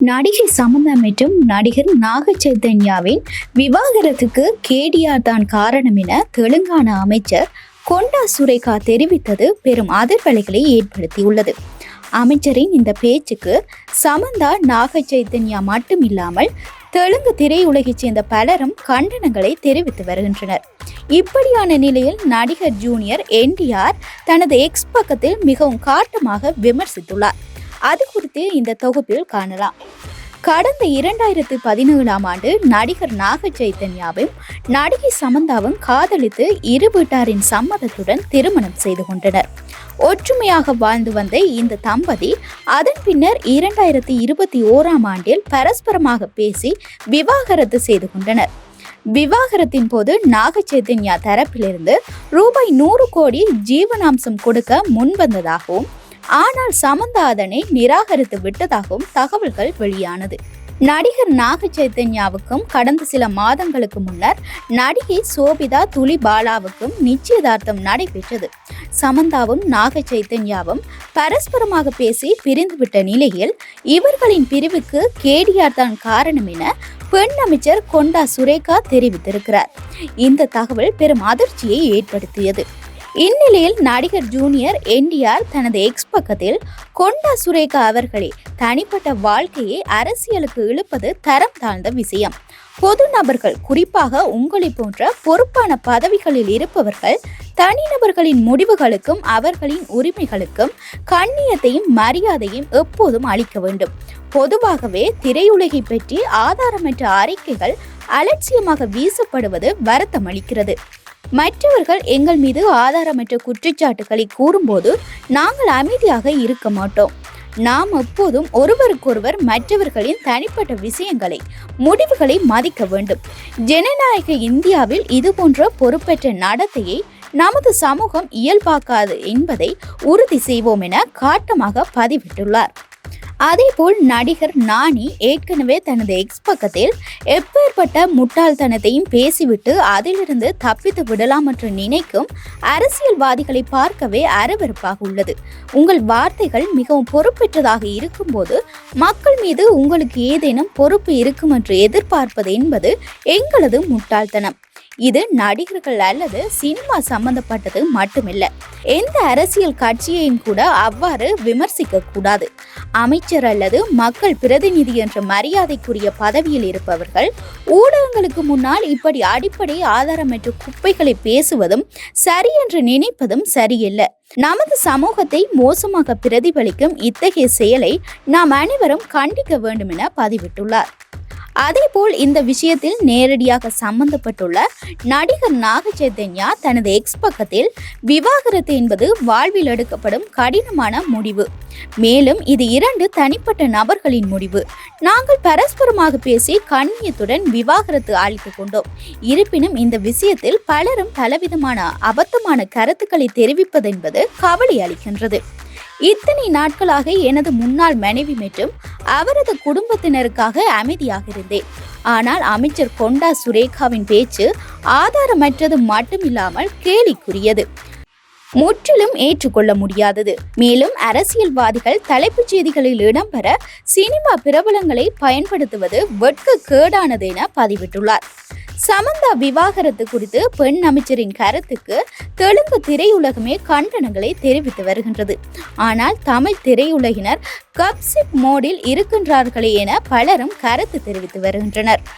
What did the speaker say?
நடிகை சமந்தா மற்றும் நடிகர் நாக சைத்தன்யாவின் விவாகரத்துக்கு கேடிஆர் தான் காரணம் என தெலுங்கானா அமைச்சர் கொண்டா சுரேகா தெரிவித்தது பெரும் அதிர்வலைகளை ஏற்படுத்தியுள்ளது. அமைச்சரின் இந்த பேச்சுக்கு சமந்தா நாக சைத்தன்யா மட்டுமில்லாமல் தெலுங்கு திரையுலகைச் சேர்ந்த பலரும் கண்டனங்களை தெரிவித்து வருகின்றனர். இப்படியான நிலையில் நடிகர் ஜூனியர் என்டிஆர் தனது எக்ஸ் பக்கத்தில் மிகவும் காட்டமாக விமர்சித்துள்ளார். அது குறித்து இந்த தொகுப்பில் காணலாம். கடந்த இரண்டாயிரத்து பதினேழாம் ஆண்டு நடிகர் நாக சைத்தன்யாவும் நடிகை சமந்தாவும் காதலித்து இரு வீட்டாரின் சம்மதத்துடன் திருமணம் செய்து கொண்டனர். ஒற்றுமையாக வாழ்ந்து வந்த இந்த தம்பதி அதன் பின்னர் இரண்டாயிரத்தி இருபத்தி ஓராம் ஆண்டில் பரஸ்பரமாக பேசி விவாகரத்து செய்து கொண்டனர். விவாகரத்தின் போது நாக சைத்தன்யா தரப்பிலிருந்து ரூபாய் நூறு கோடி ஜீவனாம்சம் கொடுக்க முன்வந்ததாகவும் ஆனால் சமந்தா அதனை நிராகரித்து விட்டதாகவும் தகவல்கள் வெளியானது. நடிகர் நாக சைத்தன்யாவுக்கும் கடந்த சில மாதங்களுக்கு முன்னர் நடிகை சோபிதா துளி பாலாவுக்கும் நிச்சயதார்த்தம் நடைபெற்றது. சமந்தாவும் நாக சைத்தன்யாவும் பரஸ்பரமாக பேசி பிரிந்துவிட்ட நிலையில் இவர்களின் பிரிவுக்கு கேடிஆர் தான் காரணம் என பெண் அமைச்சர் கொண்டா சுரேகா தெரிவித்திருக்கிறார். இந்த தகவல் பெரும் அதிர்ச்சியை ஏற்படுத்தியது. இந்நிலையில் நடிகர் ஜூனியர் என்டிஆர் தனது எக்ஸ் பக்கத்தில் கொண்டா சுரேகா அவர்களே தனிப்பட்ட வாழ்க்கையை அரசியலுக்கு இழுப்பது தரம் தாழ்ந்த விஷயம். பொது நபர்கள் குறிப்பாக உங்களை போன்ற பொறுப்பான பதவிகளில் இருப்பவர்கள் தனிநபர்களின் முடிவுகளுக்கும் அவர்களின் உரிமைகளுக்கும் கண்ணியத்தையும் மரியாதையும் எப்போதும் அளிக்க வேண்டும். பொதுவாகவே திரையுலகை பற்றி ஆதாரமற்ற அறிக்கைகள் அலட்சியமாக வீசப்படுவது வருத்தம் அளிக்கிறது மற்றவர்கள் எங்கள் மீது ஆதாரமற்ற குற்றச்சாட்டுகளை கூறும்போது நாங்கள் அமைதியாக இருக்க மாட்டோம். நாம் எப்போதும் ஒருவருக்கொருவர் மற்றவர்களின் தனிப்பட்ட விஷயங்களை முடிவுகளை மதிக்க வேண்டும். ஜனநாயக இந்தியாவில் இதுபோன்ற பொறுப்பற்ற நடத்தையை நமது சமூகம் இயல்பாக்காது என்பதை உறுதி செய்வோம் என காட்டமாக பதிவிட்டுள்ளார். அதேபோல் நடிகர் நானி ஏற்கனவே தனது எக்ஸ் பக்கத்தில் எப்பேற்பட்ட முட்டாள்தனத்தையும் பேசிவிட்டு அதிலிருந்து தப்பித்து விடலாம் என்று நினைக்கும் அரசியல்வாதிகளை பார்க்கவே அரவறுப்பாக உள்ளது. உங்கள் வார்த்தைகள் மிகவும் பொறுப்பற்றதாக இருக்கும்போது மக்கள் மீது உங்களுக்கு ஏதேனும் பொறுப்பு இருக்கும் என்று எதிர்பார்ப்பது என்பது எங்களது முட்டாள்தனம். இது நடிகர்கள் அல்லது சினிமா சம்பந்தப்பட்டது மட்டுமில்ல. எந்த அரசியல் கட்சியையும் கூட அவ்வாறு விமர்சிக்க கூடாது அமைச்சர் அல்லது மக்கள் பிரதிநிதி என்ற மரியாதைக்குரிய பதவியில் இருப்பவர்கள் ஊடகங்களுக்கு முன்னால் இப்படி அடிப்படை ஆதாரமற்ற குப்பைகளை பேசுவதும் சரி என்று நினைப்பதும் சரியில்லை. நமது சமூகத்தை மோசமாக பிரதிபலிக்கும் இத்தகைய செயலை நாம் அனைவரும் கண்டிக்க வேண்டும் என பதிவிட்டுள்ளார். அதேபோல் இந்த விஷயத்தில் நேரடியாக சம்பந்தப்பட்டுள்ள நடிகர் நாக சைத்தன்யா தனது எக்ஸ் பக்கத்தில் விவாகரத்து என்பது வாழ்வில் எடுக்கப்படும் கடினமான முடிவு. மேலும் இது இரண்டு தனிப்பட்ட நபர்களின் முடிவு. நாங்கள் பரஸ்பரமாக பேசி கண்ணியத்துடன் விவாகரத்து அளித்து கொண்டோம். இருப்பினும் இந்த விஷயத்தில் பலரும் பலவிதமான அபத்தமான கருத்துக்களை தெரிவிப்பது என்பது கவலை அளிக்கின்றது. இத்தனை நாட்களாக எனது முன்னாள் மனைவி மற்றும் அவரது குடும்பத்தினருக்காக அமைதியாக இருந்தேன். ஆனால் அமைச்சர் கொண்டா சுரேகாவின் பேச்சு ஆதாரமற்றது மட்டுமில்லாமல் கேலிக்குரியது. முற்றிலும் ஏற்றுக்கொள்ள முடியாதது. மேலும் அரசியல்வாதிகள் தலைப்புச் செய்திகளில் இடம்பெற சினிமா பிரபலங்களை பயன்படுத்துவது வெட்க கேடானது என பதிவிட்டுள்ளார். சமந்தா விவாகரத்து குறித்து பெண் அமைச்சரின் கருத்துக்கு தெலுங்கு திரையுலகமே கண்டனங்களை தெரிவித்து வருகின்றது. ஆனால் தமிழ் திரையுலகினர் கப்சிப் மோடில் இருக்கின்றார்களே என பலரும் கருத்து தெரிவித்து வருகின்றனர்.